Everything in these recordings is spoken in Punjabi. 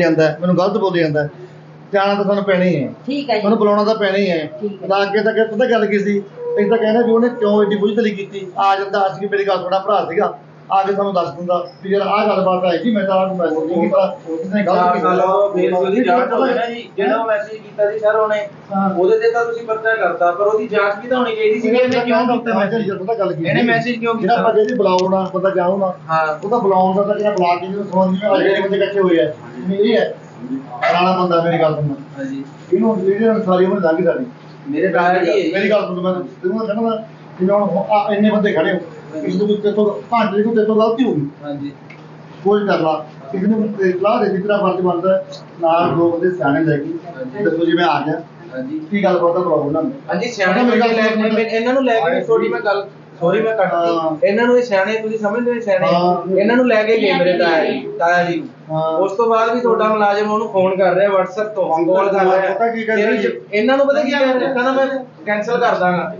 ਜਾਂਦਾ ਮੈਨੂੰ ਗਲਤ ਬੋਲੀ ਜਾਂਦਾ। ਜਾਣਾ ਤਾਂ ਸਾਨੂੰ ਪੈਣਾ ਹੀ ਹੈ। ਠੀਕ ਹੈ ਜੀ। ਮੈਨੂੰ ਬੁਲਾਉਣਾ ਤਾਂ ਪੈਣਾ ਹੀ ਹੈ। ਤਾਂ ਅੱਗੇ ਤੱਕ ਪਤਾ ਗੱਲ ਕੀ ਸੀ ਅਸੀਂ ਤਾਂ ਕਹਿੰਦੇ ਵੀ ਉਹਨੇ ਕਿਉਂ ਏਡੀ ਬੁਝਤਲੀ ਕੀਤੀ? ਆ ਜਾਂਦਾ ਅੱਜ ਕਿ ਮੇਰੀ ਗੱਲ ਤੁਹਾਡਾ ਭਰਾ ਸੀਗਾ। ਆ ਕੇ ਸਾਨੂੰ ਦੱਸ ਦਿੰਦਾ ਵੀ ਯਾਰ ਆਹ ਗੱਲਬਾਤ ਹੈ ਜੀ ਮੈਂ ਤਾਂ ਮੈਂ ਨਹੀਂ ਕੀਤਾ। ਉਸਨੇ ਗਲਤ ਕੀਤਾ ਸਾਲ ਮੇਰੀ ਉਹਦੀ ਜਾਂਚ ਹੋਵੇ ਨਾ ਜੀ ਜਿਹੜਾ ਉਹ ਮੈਸੇਜ ਕੀਤਾ ਸੀ ਸਰ ਉਹਨੇ। ਉਹਦੇ ਤੇ ਤਾਂ ਤੁਸੀਂ ਪਰਚਾ ਕਰਤਾ ਪਰ ਉਹਦੀ ਜਾਂਚ ਵੀ ਤਾਂ ਹੋਣੀ ਚਾਹੀਦੀ ਸੀ ਕਿ ਇਹਨੇ ਕਿਉਂ ਕੀਤਾ ਮੈਸੇਜ ਪਤਾ ਗੱਲ ਕੀ ਇਹਨੇ message ਕਿਉਂ ਕੀਤਾ? ਜਿਹੜਾ ਬੰਦੇ ਦੀ ਬੁਲਾਉਣਾ ਬੰਦਾ ਜਾਊਗਾ ਹਾਂ। ਉਹਦਾ ਬੁਲਾਉਣ ਦਾ ਤਾਂ ਜਿਹੜਾ ਬੁਲਾ ਕੇ ਜਿਹਨੂੰ ਸਮਝ ਨਹੀਂ ਆ ਜਿਹੜੇ ਬੰਦੇ ਇਕੱਠੇ ਹੋਏ ਆ। ਇਹ ਹੈ। ਪੁਰਾਣਾ ਬੰਦਾ ਮੇਰੀ ਗੱਲ ਸੁਣ। ਹਾਂਜੀ। ਇਹਨੂੰ ਇਹਦੇ ਸਾਰੀ ਉਮਰ ਲੰਘ ਜਾਣੀ ਮੇਰੇ ਜੀ। ਮੇਰੀ ਗੱਲ ਸੁਣ ਮੈਂ ਤੈਨੂੰ ਕਹਿੰਦਾ ਜਿਵੇਂ ਹੁਣ ਆਹ ਇੰਨੇ ਬੰਦੇ ਖੜੇ ਹੋ। ਇਸ ਦੇ ਵਿੱਚ ਤੋਂ ਭਾਂਡੇ ਦੀ ਤੇ ਤੋਂ ਗਲਤੀ ਹੋ ਗਈ। ਹਾਂਜੀ। ਕੋਈ ਕਰ ਲਾ ਕਿਸੇ ਨੂੰ ਇਤਲਾਹ ਦੇ ਜਿਤਨਾ ਫਰਜ਼ ਬਣਦਾ ਨਾਲ ਦੋ ਬੰਦੇ ਸਿਆਣੇ ਲੈ ਕੇ। ਦੱਸੋ ਜੀ ਮੈਂ ਆ ਗਿਆ। ਹਾਂਜੀ। ਕੀ ਗੱਲ ਕਰਦਾ ਪ੍ਰੋਬਲਮ ਹਾਂਜੀ ਸਿਆਣੇ ਇਹਨਾਂ ਨੂੰ ਲੈ ਕੇ ਥੋੜੀ ਮੈਂ ਗੱਲ ਸੌਰੀ ਮੈਂ। ਕੱਟਦੀ ਇਹਨਾਂ ਨੂੰ ਇਹ ਸਿਆਣੇ ਤੁਸੀਂ ਸਮਝਦੇ ਹੋ। ਸਿਆਣੇ? ਇਹਨਾਂ ਨੂੰ ਲੈ ਕੇ ਗਏ ਮੇਰੇ ਤਾਇਆ ਜੀ। ਤਾਇਆ ਜੀ। ਉਸ ਤੋਂ ਬਾਅਦ ਵੀ ਤੁਹਾਡਾ ਮੁਲਾਜ਼ਮ ਉਹਨੂੰ ਫੋਨ ਕਰ ਰਿਹਾ WhatsApp ਤੋਂ ਕਾਲ ਕਰ ਰਿਹਾ। ਪਤਾ ਕੀ ਕਹਿੰਦੇ ਇਹਨੂੰ ਇਹਨਾਂ ਨੂੰ ਪਤਾ ਕੀ ਕਹਿੰਦੇ ਕਹਿੰਦਾ ਮੈਂ ਕੈਨਸਲ ਕਰ ਦਾਂਗਾ।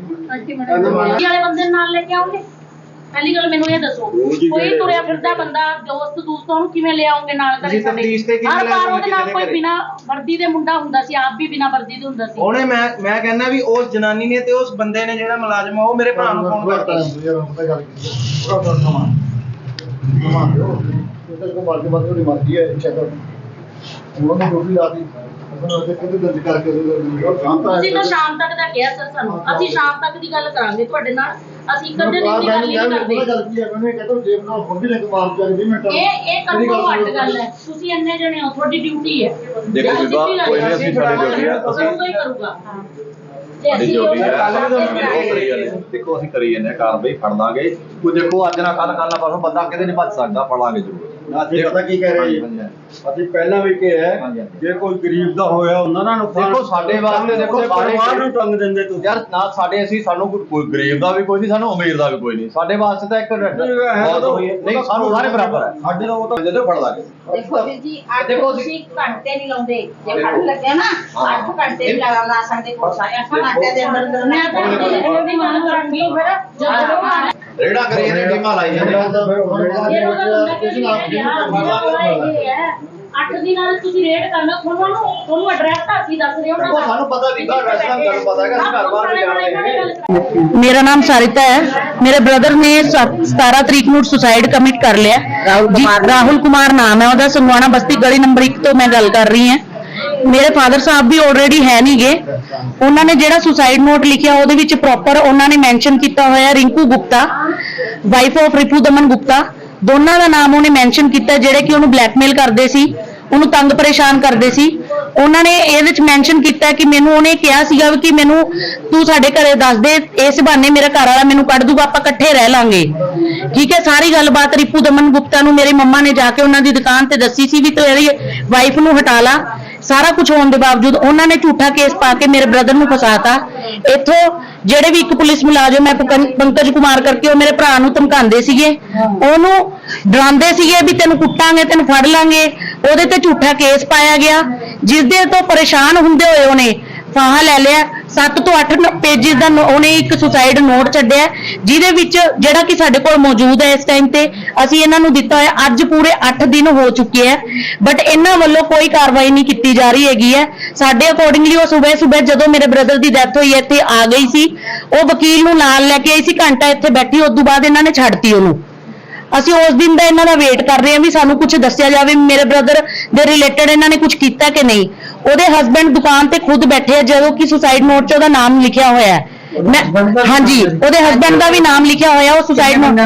ਮਾੜਾ- ਵਾਲੇ ਬੰਦੇ ਨੂੰ ਨਾਲ ਲੈ ਕੇ ਆਉਂਗੇ ਪਹਿਲੀ ਗੱਲ ਮੈਨੂੰ ਇਹ ਦੱਸੋ ਕੋਈ ਤੁਰਿਆ ਫਿਰਦਾ ਬੰਦਾ ਦੋਸਤ ਦੋਸਤਾਂ ਨੂੰ ਕਿਵੇਂ ਲੈ ਆਉਂਗੇ ਨਾਲ ਕਰੇ ਕਿਵੇਂ ਹਰ ਵਾਰ ਉਹਦੇ ਨਾਲ ਕੋਈ ਬਿਨਾ ਵਰਦੀ ਦੇ ਮੁੰਡਾ ਹੁੰਦਾ ਸੀ ਆਪ ਵੀ ਬਿਨਾ ਵਰਦੀ ਦੇ ਹੁੰਦਾ ਸੀ। ਉਹਨੇ ਮੈਂ ਮੈਂ ਕਹਿੰਦਾ ਵੀ ਉਸ ਜਨਾਨੀ ਨੇ ਤੇ ਉਸ ਬੰਦੇ ਨੇ ਜਿਹੜਾ ਮੁਲਾਜ਼ਮ ਆ ਉਹ ਮੇਰੇ ਭਰਾ ਨੂੰ ਫੋਨ ਕਰਤਾ। ਉਹਨਾਂ ਨੂੰ ਰੋਟੀ ਲਾਤੀ ਦਰਜ ਕਰਕੇ ਉਹ ਤੁਸੀਂ ਤਾਂ ਸ਼ਾਮ ਤੱਕ ਦਾ ਕਿਹਾ ਸਰ ਸਾਨੂੰ। ਅਸੀਂ ਸ਼ਾਮ ਤੱਕ ਦੀ ਗੱਲ ਕਰਾਂਗੇ ਤੁਹਾਡੇ ਨਾਲ। ਅਸੀਂ ਇੱਕ ਅੱਧੇ ਦਿਨ ਦੀ ਗੱਲ ਨਹੀਂ ਕਰਦੇ। ਗੱਲ ਕੀ ਹੈ ਮੈਨੂੰ ਇਹ ਕਹਿੰਦਾ ਜੇਬ ਨਾਲ ਫੋਨ ਵੀ ਲੈ ਕੇ ਮਾਰ ਜਾ 20 ਮਿੰਟ ਇਹ ਇਹ ਕੰਮੋਂ ਵੱਡ ਗੱਲ ਹੈ। ਤੁਸੀਂ ਇੰਨੇ ਜਣੇ ਹੋ ਤੁਹਾਡੀ ਡਿਊਟੀ ਹੈ। ਦੇਖੋ ਜੇ ਬੀਬਾ, ਅਸੀਂ ਕੋਈ ਨਹੀਂ ਅਸੀਂ ਸਾਡੀ duty ਹੈ, ਅਸੀਂ- ਕਰੂਗਾ ਹੀ ਕਰੂਗਾ। ਤੇ ਸਾਡੀ ਅਸੀਂ ਡਿਊਟੀ ਹੈ। ਉਹ ਕੱਲ੍ਹ ਵੀ ਤਾਂ ਕਰਦੇ ਉਹ ਕਰੀ ਜਾਂਦੇ। ਦੇਖੋ ਅਸੀਂ ਕਰੀ ਜਾਂਦੇ ਹਾਂ ਕਾਰਵਾਈ ਫੜ ਲਾਂਗੇ। ਕੋਈ ਦੇਖੋ ਅੱਜ ਨਾ ਕੱਲ ਕੱਲ ਨਾ ਪਰਸੋਂ ਬੰਦਾ ਕਿਤੇ ਨਹੀਂ ਬਚ ਸਕਦਾ ਫੜ ਲਾਂਗੇ ਜ਼ਰੂਰ। ਅਸੀਂ ਪਤਾ ਕੀ ਕਹਿ ਰਹੇ ਜੀ। ਅਸੀਂ ਪਹਿਲਾਂ ਵੀ ਕਿਹਾ ਹੈ, ਹਾਂਜੀ, ਹਾਂਜੀ। ਜੇ ਕੋਈ ਗਰੀਬ ਦਾ ਹੋਇਆ ਉਹਨਾਂ ਨਾਲ ਨੁਕਸਾਨ ਦੇਖੋ ਸਾਡੇ ਵਾਸਤੇ ਦੇਖੋ ਉਹਦੇ ਸਾਰੇ ਪਰਿਵਾਰ ਨੂੰ ਟੰਗ ਦਿੰਦੇ ਤੁਸੀਂ। ਯਾਰ ਨਾ ਸਾਡੇ ਅਸੀਂ ਸਾਨੂੰ ਕੋਈ- ਕੋਈ ਗਰੀਬ ਦਾ ਵੀ ਕੋਈ ਨਹੀਂ ਸਾਨੂੰ ਅਮੀਰ ਦਾ ਵੀ ਕੋਈ ਨਹੀਂ। ਸਾਡੇ ਵਾਸਤੇ ਤਾਂ ਇੱਕ ਬਹੁਤ ਹੋਈ ਹੈ। ਨਹੀਂ ਸਾਨੂੰ ਸਾਰੇ ਬਰਾਬਰ ਹੈ। ਸਾਡੇ ਨਾਲ ਉਹ ਤਾਂ ਜਦੋਂ ਫੜ ਲਾਂਗੇ ਦੇਖੋ ਵੀਰ ਜੀ ਅੱਜ ਦੇਖੋ ਤੁਸੀਂ ਘੰਟੇ ਨਹੀਂ ਲਾਉਂਦੇ। ਜੇ ਦੇਖੋ। ਫੜ ਲੱਗਿਆ ਨਾ ਹਾਂ। 8 ਘੰਟੇ ਵੀ ਲਗਾ ਲਾ ਸਕਦੇ ਕੋਲ ਸਾਰੇ 8 ਘੰਟੇ ਦੇ ਅੰਦਰ ਅੰਦਰ ਮੈਂ ਤਾਂ ਰਿਪੋਰਟ ਦੀ ਮੰਗ ਕਰਾਂਗੀ ਫਿਰ ਜਦੋਂ ਆ ਰੇੜਾ ਕਰੀ ਜਾਂਦੇ ਗੇਮਾਂ ਲਾਈ ਜਾਂਦੇ ਇਹ ਉਹਦਾ ਬੰਦਾ ਕਿ ਇਹ ਹੈ ਅੱਠ ਦਿਨਾਂ ਵਿੱਚ ਤੁਸੀਂ ਰੇਡ ਕਰਨਾ ਤੁਹਾਨੂੰ ਨੂੰ ਤੁਹਾਨੂੰ ਐਡਰੈਸ ਤਾਂ ਅਸੀਂ ਦੱਸ ਰਹੇ ਹਾਂ ਦੇਖੋ, ਸਾਨੂੰ ਪਤਾ ਵੀ ਘਰ address ਦਾ ਤੁਹਾਨੂੰ ਪਤਾ ਹੈਗਾ, ਅਸੀਂ ਘਰ ਬਾਹਰ ਵੀ ਜਾਣਦੇ ਮੇਰਾ ਨਾਮ ਸਾਰਿਤਾ ਹੈ ਮੇਰੇ ਬ੍ਰਦਰ ਨੇ ਸ- 17 ਤਰੀਕ ਨੂੰ ਸੁਸਾਈਡ ਕਮਿਟ ਕਰ ਲਿਆ ਜੀ, ਰਾਹੁਲ ਕੁਮਾਰ ਨਾਮ ਹੈ ਉਹਦਾ ਸੰਗਵਾਣਾ ਬਸਤੀ ਗਲੀ ਨੰਬਰ 1 ਤੋਂ ਮੈਂ ਗੱਲ ਕਰ ਰਹੀ ਹਾਂ ਮੇਰੇ ਫਾਦਰ ਸਾਹਿਬ ਵੀ ਆਲਰੇਡੀ ਹੈ ਨਹੀਂਗੇ ਉਹਨਾਂ ਨੇ ਜਿਹੜਾ ਸੁਸਾਈਡ ਨੋਟ ਲਿਖਿਆ, ਉਹਦੇ ਵਿੱਚ ਪ੍ਰੋਪਰ ਉਹਨਾਂ ਨੇ ਮੈਂਸ਼ਨ ਕੀਤਾ ਹੋਇਆ ਰਿੰਕੂ ਗੁਪਤਾ ਵਾਈਫ ਆਫ ਰਿਪੂ ਦਮਨ ਗੁਪਤਾ। ਦੋਨਾਂ ਦਾ ਨਾਮ ਉਹਨੇ ਮੈਂਸ਼ਨ ਕੀਤਾ, ਜਿਹੜੇ ਕਿ ਉਹਨੂੰ ਬਲੈਕਮੇਲ ਕਰਦੇ ਸੀ, ਉਹਨੂੰ ਤੰਗ ਪਰੇਸ਼ਾਨ ਕਰਦੇ ਸੀ। ਉਹਨਾਂ ਨੇ ਇਹਦੇ ਵਿੱਚ ਮੈਂਸ਼ਨ ਕੀਤਾ ਕਿ ਮੈਨੂੰ ਉਹਨੇ ਕਿਹਾ ਸੀਗਾ ਵੀ ਕਿ ਮੈਨੂੰ ਤੂੰ ਸਾਡੇ ਘਰੇ ਦੱਸ ਦੇ, ਇਸ ਬਹਾਨੇ ਮੇਰਾ ਘਰ ਵਾਲਾ ਮੈਨੂੰ ਕੱਢ ਦੂਗਾ, ਆਪਾਂ ਇਕੱਠੇ ਰਹਿ ਲਾਂਗੇ। ਠੀਕ ਹੈ, ਸਾਰੀ ਗੱਲਬਾਤ ਰਿਪੂ ਦਮਨ ਗੁਪਤਾ ਨੂੰ ਮੇਰੇ ਮੰਮਾ ਨੇ ਜਾ ਕੇ ਉਹਨਾਂ ਦੀ ਦੁਕਾਨ ਤੇ ਦੱਸੀ ਸੀ ਵੀ ਤੇਰੀ ਵਾਈਫ ਨੂੰ ਹਟਾ ਲਾ। ਸਾਰਾ ਕੁਝ ਹੋਣ ਦੇ ਬਾਵਜੂਦ ਉਹਨਾਂ ਨੇ ਝੂਠਾ ਕੇਸ ਪਾ ਕੇ ਮੇਰੇ ਬ੍ਰਦਰ ਨੂੰ ਫਸਾਤਾ। ਇੱਥੋਂ ਜਿਹੜੇ ਵੀ ਇੱਕ ਪੁਲਿਸ ਮੁਲਾਜ਼ਮ ਹੈ, ਪਕੰ- ਪੰਕਜ ਕੁਮਾਰ ਕਰਕੇ ਉਹ ਮੇਰੇ ਭਰਾ ਨੂੰ ਧਮਕਾਉਂਦੇ ਸੀਗੇ। ਉਹਨੂੰ ਡਰਾਉਂਦੇ ਸੀਗੇ ਵੀ ਤੈਨੂੰ ਕੁੱਟਾਂਗੇ, ਤੈਨੂੰ ਫੜ ਲਾਂਗੇ। ਉਹਦੇ ਤੇ ਝੂਠਾ ਕੇਸ ਪਾਇਆ ਗਿਆ। ਜਿਸ ਦੇ ਤੋਂ ਪਰੇਸ਼ਾਨ ਹੁੰਦੇ ਹੋਏ ਉਹਨੇ ਫਾਹਾ ਲੈ ਲਿਆ। 7 ਤੋਂ 8 ਪੇਜਸ ਦਾ ਉਹਨੇ ਇੱਕ ਸੁਸਾਈਡ ਨੋਟ ਛੱਡਿਆ ਜਿਹਦੇ ਵਿੱਚ ਜਿਹੜਾ ਕਿ ਸਾਡੇ ਕੋਲ ਮੌਜੂਦ ਹੈ ਇਸ ਟਾਈਮ ਤੇ ਅਸੀਂ ਇਹਨਾਂ ਨੂੰ ਦਿੱਤਾ ਹੋਇਆ ਅੱਜ ਪੂਰੇ 8 ਦਿਨ ਹੋ ਚੁੱਕੇ ਹੈ ਬਟ ਇਹਨਾਂ ਵੱਲੋਂ ਕੋਈ ਕਾਰਵਾਈ ਨਹੀਂ ਕੀਤੀ ਜਾ ਰਹੀ ਹੈਗੀ ਹੈ। ਸਾਡੇ ਅਕੋਰਡਿੰਗਲੀ ਉਹ ਸਵੇਰ ਸਵੇਰ ਜਦੋਂ ਮੇਰੇ ਬ੍ਰਦਰ ਦੀ ਡੈਥ ਹੋਈ ਹੈ, ਇੱਥੇ ਆ ਗਈ ਸੀ। ਉਹ ਵਕੀਲ ਨੂੰ ਨਾਲ ਲੈ ਕੇ ਆਈ ਸੀ ਘੰਟਾ ਇੱਥੇ ਬੈਠੀ ਉਸ ਤੋਂ ਬਾਅਦ ਇਹਨਾਂ ਨੇ ਛੱਡਤੀ ਉਹਨੂੰ। ਅਸੀਂ ਉਸ ਦਿਨ ਦਾ ਇਹਨਾਂ ਦਾ ਵੇਟ ਕਰ ਰਹੇ ਹਾਂ ਵੀ ਸਾਨੂੰ ਕੁਝ ਦੱਸਿਆ ਜਾਵੇ ਮੇਰੇ ਬ੍ਰਦਰ ਦੇ ਰਿਲੇਟਡ ਇਹਨਾਂ ਨੇ ਕੁਝ ਕੀਤਾ ਕਿ ਨਹੀਂ। ਉਹਦੇ ਹਸਬੰਡ ਦੁਕਾਨ ਤੇ ਖੁਦ ਬੈਠੇ ਆ ਜਦੋਂ ਕਿ ਸੁਸਾਈਡ ਨੋਟ 'ਚ ਉਹਦਾ ਨਾਮ ਲਿਖਿਆ ਹੋਇਆ ਹੈ। ਮੈਂ ਹਾਂਜੀ ਉਹਦੇ ਹਸਬੰਡ ਦਾ ਵੀ ਨਾਮ ਲਿਖਿਆ ਹੋਇਆ ਉਹ ਸੁਸਾਈਡ ਨੋਟ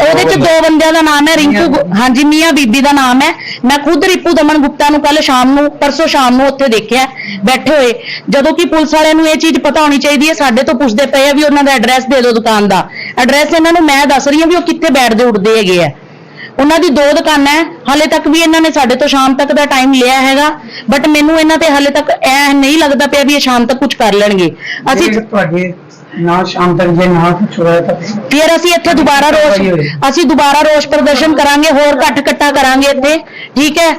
ਉਹਦੇ 'ਚ ਦੋ ਬੰਦਿਆਂ ਦਾ ਨਾਮ ਹੈ ਰਿੰਕੂ ਗੁ- ਹਾਂਜੀ ਮੀਆਂ ਬੀਬੀ ਦਾ ਨਾਮ ਹੈ। ਮੈਂ ਖੁਦ ਰਿਪੂ ਦਮਨ ਗੁਪਤਾ ਨੂੰ ਕੱਲ ਸ਼ਾਮ ਨੂੰ ਪਰਸੋਂ ਸ਼ਾਮ ਨੂੰ ਉੱਥੇ ਦੇਖਿਆ ਬੈਠੇ ਹੋਏ। ਜਦੋਂ ਕਿ ਪੁਲਿਸ ਵਾਲਿਆਂ ਨੂੰ ਇਹ ਚੀਜ਼ ਪਤਾ ਹੋਣੀ ਚਾਹੀਦੀ ਹੈ ਸਾਡੇ ਤੋਂ ਪੁੱਛਦੇ ਪਏ ਆ ਵੀ ਉਹਨਾਂ ਦਾ ਐਡਰੈਸ ਦੇ ਦਿਓ ਦੁਕਾਨ ਦਾ। ਐਡਰੈਸ ਇਹਨਾਂ ਨੂੰ ਮੈਂ ਦੱਸ ਰਹੀ ਹਾਂ ਵੀ ਉਹ ਕਿੱਥੇ ਬੈਠਦੇ ਉੱਠਦੇ ਹੈਗੇ ਆ। ਉਹਨਾਂ ਦੀ ਦੋ ਦੁਕਾਨਾਂ ਹੈ ਹਾਲੇ ਤੱਕ ਵੀ ਇਹਨਾਂ ਨੇ ਸਾਡੇ ਤੋਂ ਸ਼ਾਮ ਤੱਕ ਦਾ ਟਾਈਮ ਲਿਆ ਹੈਗਾ ਬਟ ਮੈਨੂੰ ਇਹਨਾਂ ਤੇ ਹਾਲੇ ਤੱਕ ਐ ਨਹੀਂ ਲੱਗਦਾ ਪਿਆ ਵੀ ਇਹ ਸ਼ਾਮ ਤੱਕ ਕੁਝ ਕਰ ਲੈਣਗੇ ਅਸੀਂ ਜੇ ਤੁਹਾਡੇ ਨਾ ਸ਼ਾਮ ਤੱਕ ਜੇ ਨਾ ਕੁਛ ਹੋਇਆ ਤਾਂ ਫਿਰ ਅਸੀਂ ਇੱਥੇ ਦੁਬਾਰਾ ਰੋਸ ਅਸੀਂ ਦੁਬਾਰਾ ਰੋਸ ਪ੍ਰਦਰਸ਼ਨ ਕਰਾਂਗੇ ਹੋਰ ਘੱਟ ਕੱਟਾ ਕਰਾਂਗੇ ਇੱਥੇ ਠੀਕ ਹੈ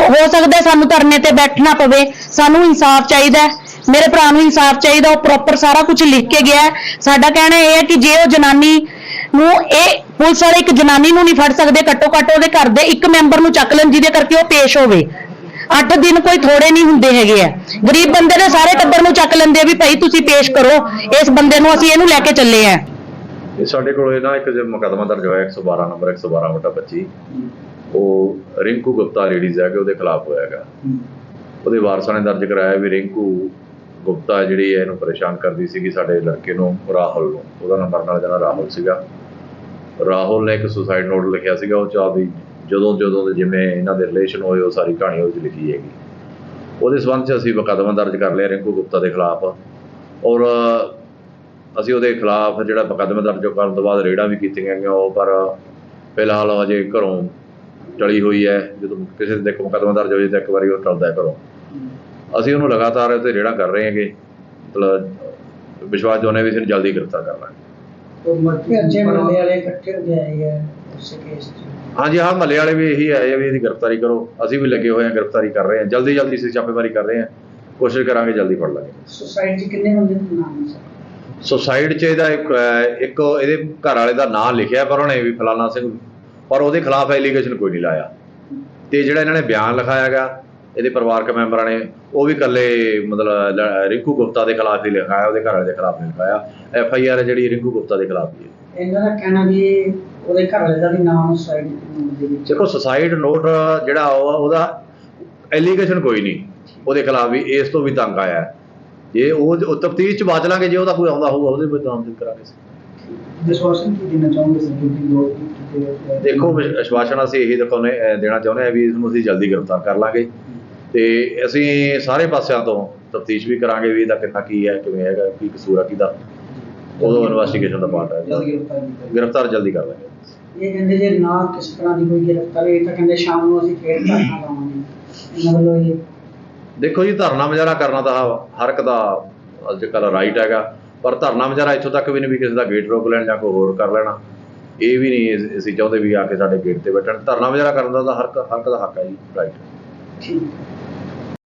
ਹੋ ਸਕਦਾ ਸਾਨੂੰ ਧਰਨੇ ਤੇ ਬੈਠਣਾ ਪਵੇ ਸਾਨੂੰ ਇਨਸਾਫ ਚਾਹੀਦਾ ਹੈ। ਮੇਰੇ ਭਰਾ ਨੂੰ ਇਨਸਾਫ ਚਾਹੀਦਾ ਉਹ ਪ੍ਰੋਪਰ ਸਾਰਾ ਕੁਝ ਲਿਖ ਕੇ ਗਿਆ ਹੈ। ਸਾਡਾ ਕਹਿਣਾ ਇਹ ਹੈ ਕਿ ਜੇ ਉਹ ਜਨਾਨੀ ਨੂੰ ਇਹ ਪੁਲਿਸ ਵਾਲੇ ਇੱਕ ਜਨਾਨੀ ਨੂੰ ਨਹੀਂ ਫੜ ਸਕਦੇ, ਘੱਟੋ ਘੱਟ ਉਹਦੇ ਘਰ ਦੇ ਇੱਕ ਮੈਂਬਰ ਨੂੰ ਚੱਕ ਲੈਣ ਜਿਹਦੇ ਕਰਕੇ ਉਹ ਪੇਸ਼ ਹੋਵੇ। 8 ਦਿਨ ਕੋਈ ਥੋੜੇ ਨਹੀਂ ਹੁੰਦੇ ਹੈਗੇ ਆ। ਗਰੀਬ ਬੰਦੇ ਦੇ ਸਾਰੇ ਟੱਬਰ ਨੂੰ ਚੱਕ ਲੈਂਦੇ ਆ ਵੀ ਭਾਈ ਤੁਸੀਂ ਪੇਸ਼ ਕਰੋ, ਇਸ ਬੰਦੇ ਨੂੰ ਅਸੀਂ ਇਹਨੂੰ ਲੈ ਕੇ ਚੱਲੇ ਆ। ਇਹ ਸਾਡੇ ਕੋਲ ਨਾ ਇੱਕ ਜੇ ਮੁਕੱਦਮਾ ਦਰਜ ਹੋਇਆ 112 ਨੰਬਰ 112/25 ਉਹ ਰਿੰਕੂ ਗੁਪਤਾ ਲੇਡੀਜ਼ ਹੈ ਉਹਦੇ ਖਿਲਾਫ ਹੋਇਆ ਉਹਦੇ ਵਾਰਸਾਂ ਨੇ ਦਰਜ ਕਰਾਇਆ ਵੀ ਰਿੰਕੂ ਗੁਪਤਾ ਜਿਹੜੀ ਹੈ, ਇਹਨੂੰ ਪਰੇਸ਼ਾਨ ਕਰਦੀ ਸੀਗੀ ਸਾਡੇ ਲੜਕੇ ਨੂੰ, ਰਾਹੁਲ ਨੂੰ। ਉਹਦਾ ਨੰਬਰ ਨਾਲ ਜਿਹੜਾ ਰਾਹੁਲ ਸੀਗਾ। ਰਾਹੁਲ ਨੇ ਇੱਕ ਸੁਸਾਈਡ ਨੋਟ ਲਿਖਿਆ ਸੀਗਾ, ਉਹ ਚ ਆਪਦੀ ਜਦੋਂ ਜਦੋਂ ਦੇ ਜਿਵੇਂ ਇਹਨਾਂ ਦੇ ਰਿਲੇਸ਼ਨ ਹੋਏ, ਉਹ ਸਾਰੀ ਕਹਾਣੀ ਉਹਦੇ 'ਚ ਲਿਖੀ ਹੈਗੀ। ਉਹਦੇ ਸੰਬੰਧ ਚ ਅਸੀਂ ਮੁਕੱਦਮਾ ਦਰਜ ਕਰ ਲਿਆ ਰਿੰਕੂ ਗੁਪਤਾ ਦੇ ਖਿਲਾਫ। ਔਰ ਅਸੀਂ ਉਹਦੇ ਖਿਲਾਫ ਜਿਹੜਾ ਮੁਕੱਦਮਾ ਦਰਜ ਕਰਨ ਤੋਂ ਬਾਅਦ ਰੇਡਾਂ ਵੀ ਕੀਤੀਆਂ ਗਈਆਂ, ਉਹ ਪਰ ਫਿਲਹਾਲ ਹਜੇ ਘਰੋਂ ਟਲੀ ਹੋਈ ਹੈ। ਜਦੋਂ ਕਿਸੇ ਦੇ ਮੁਕੱਦਮਾ ਦਰਜ ਹੋ ਜਾਏ ਤਾਂ ਇੱਕ ਵਾਰੀ ਉਹ ਟਲਦਾ ਹੈ ਘਰੋਂ। ਅਸੀਂ ਉਹਨੂੰ ਲਗਾਤਾਰ ਤੇ ਰੇਡਾਂ ਕਰ ਰਹੇ ਹੈਗੇ। ਮਤਲਬ ਵਿਸ਼ਵਾਸ ਦਿਵਾਉਂਦੇ ਵੀ ਅਸੀਂ ਜਲਦੀ ਗ੍ਰਿਫਤਾਰ ਕਰ ਲਾਂਗੇ। ਅੱਜੇ ਮਹੱਲੇ ਵਾਲੇ ਇਕੱਠੇ ਹੋ ਗਏ ਹੈ ਉਸ ਕੇਸ 'ਚ। ਹਾਂਜੀ ਹਾਂ ਮਹੱਲੇ ਵਾਲੇ ਵੀ ਇਹੀ ਆਏ ਆ ਵੀ ਇਹਦੀ ਗ੍ਰਿਫਤਾਰੀ ਕਰੋ। ਅਸੀਂ ਵੀ ਲੱਗੇ ਹੋਏ ਹਾਂ ਗ੍ਰਿਫਤਾਰੀ ਕਰ ਰਹੇ ਹਾਂ ਜਲਦੀ ਜਲਦੀ ਅਸੀਂ ਛਾਪੇਮਾਰੀ ਕਰ ਰਹੇ ਹਾਂ ਕੋਸ਼ਿਸ਼ ਕਰਾਂਗੇ ਜਲਦੀ ਫੜ ਲਾਂਗੇ। ਸੁਸਾਇਟੀ 'ਚ ਕਿੰਨੇ ਬੰਦੇ ਦੇ ਨਾਮ? ਸਰ ਸੁਸਾਈਡ 'ਚ ਇਹਦਾ ਇੱਕ ਇਹਦੇ ਘਰ ਵਾਲੇ ਦਾ ਨਾਂ ਲਿਖਿਆ ਪਰ ਉਹਨੇ ਵੀ ਫਲਾਣਾ ਸਿੰਘ ਪਰ ਉਹਦੇ ਖਿਲਾਫ ਐਲੀਗੇਸ਼ਨ ਕੋਈ ਨਹੀਂ ਲਾਇਆ। ਤੇ ਜਿਹੜਾ ਇਹਨਾਂ ਨੇ ਬਿਆਨ ਲਿਖਾਇਆ ਹੈਗਾ ਇਹਦੇ ਪਰਿਵਾਰਕ ਮੈਂਬਰਾਂ ਨੇ ਉਹ ਵੀ ਇਕੱਲੇ ਮਤਲਬ ਰਿੰਕੂ ਗੁਪਤਾ ਦੇ ਖਿਲਾਫ ਹੀ ਲਿਖਾਇਆ ਉਹਦੇ ਘਰ ਵਾਲੇ ਦੇ ਖਿਲਾਫ ਲਿਖਾਇਆ ਐਫ ਆਈ ਆਰ ਜਿਹੜੀ ਰਿੰਕੂ ਗੁਪਤਾ ਦੇ ਖਿਲਾਫ ਹੈ। ਇਹਨਾਂ ਦਾ ਕਹਿਣਾ ਵੀ ਉਹਦੇ ਘਰ ਵਾਲੇ ਦਾ ਵੀ ਨਾਮ ਸੁਸਾਇਟੀ ਦੇ ਵਿੱਚ। ਦੇਖੋ ਸੁਸਾਈਡ ਨੋਟ ਜਿਹੜਾ ਉਹ ਉਹਦਾ ਐਲੀਗੇਸ਼ਨ ਕੋਈ ਨਹੀਂ। ਉਹਦੇ ਖਿਲਾਫ ਵੀ ਇਸ ਤੋਂ ਵੀ ਤੰਗ ਆਇਆ। ਜੇ ਉਹ ਤਫਤੀਸ਼ ਚ ਬਾਚ ਲਾਂਗੇ ਜੇ ਉਹਦਾ ਕੋਈ ਆਉਂਦਾ ਹੋਊਗਾ ਉਹਦੇ ਵਿੱਚ ਨਾਮਜ਼ਦ ਕਰਾਂਗੇ। ਵਿਸ਼ਵਾਸਨ ਕੀ ਦੇਣਾ ਚਾਹੁੰਦੇ ਸੀ ਕਿਉਂਕਿ ਲੋਕ ਕਿਤੇ ਦੇਖੋ ਵਿਸ਼- ਵਿਸ਼ਵਾਸਨ ਅਸੀਂ ਇਹੀ ਦਿਖਾਉਣੇ ਦੇਣਾ ਚਾਹੁੰਦੇ ਹਾਂ ਵੀ ਇਸ ਨੂੰ ਅਸੀਂ ਜਲਦੀ ਗ੍ਰਿਫਤਾਰ ਕਰ ਲਾਂਗੇ। ਤੇ ਅਸੀਂ ਸਾਰੇ ਪਾਸਿਆਂ ਤੋਂ ਤਫਤੀਸ਼ ਵੀ ਕਰਾਂਗੇ ਵੀ ਇਹਦਾ ਕਿੰਨਾ ਕੀ ਹੈ ਕਿਵੇਂ ਹੈਗਾ ਕੀ ਕਸੂਰ ਹੈ ਕਿਹਦਾ ਉਦੋਂ ਇਨਵੈਸਟੀਗੇਸ਼ਨ ਦਾ ਪਾਰਟ ਹੈ ਜਲਦੀ ਗ੍ਰਿਫਤਾਰ ਕੀਤਾ ਗ੍ਰਿਫਤਾਰ ਜਲਦੀ ਕਰ ਲਾਂਗੇ। ਇਹ ਕਹਿੰਦੇ ਜੇ ਨਾ ਕਿਸੇ ਤਰ੍ਹਾਂ ਦੀ ਕੋਈ ਗ੍ਰਿਫਤਾਰੀ ਹੋਈ ਤਾਂ ਕਹਿੰਦੇ ਸ਼ਾਮ ਨੂੰ ਅਸੀਂ ਫੇਰ ਧਰਨਾ ਲਾਵਾਂਗੇ। ਇਹਨਾਂ ਵੱਲੋਂ ਇਹ ਦੇਖੋ ਜੀ ਧਰਨਾ ਮੁਜ਼ਾਹਰਾ ਕਰਨਾ ਤਾਂ ਹਰ ਇੱਕ ਦਾ ਅੱਜ ਕੱਲ੍ਹ ਰਾਈਟ ਹੈਗਾ ਪਰ ਧਰਨਾ ਮੁਜ਼ਾਹਰਾ ਇੱਥੋਂ ਤੱਕ ਵੀ ਨਹੀਂ ਵੀ ਕਿਸੇ ਦਾ ਗੇਟ ਰੋਕ ਲੈਣ ਜਾਂ ਕੋਈ ਹੋਰ ਕਰ ਲੈਣਾ। ਇਹ ਵੀ ਨਹੀਂ ਅਸੀਂ- ਚਾਹੁੰਦੇ ਵੀ ਆ ਕੇ ਸਾਡੇ ਗੇਟ ਤੇ ਬੈਠਣ। ਧਰਨਾ ਮੁਜ਼ਾਹਰਾ ਕਰਨ ਦਾ ਤਾਂ ਹਰ ਹਰ ਇੱਕ ਦਾ ਹੱਕ ਹੈ ਜੀ ਰਾਈਟ to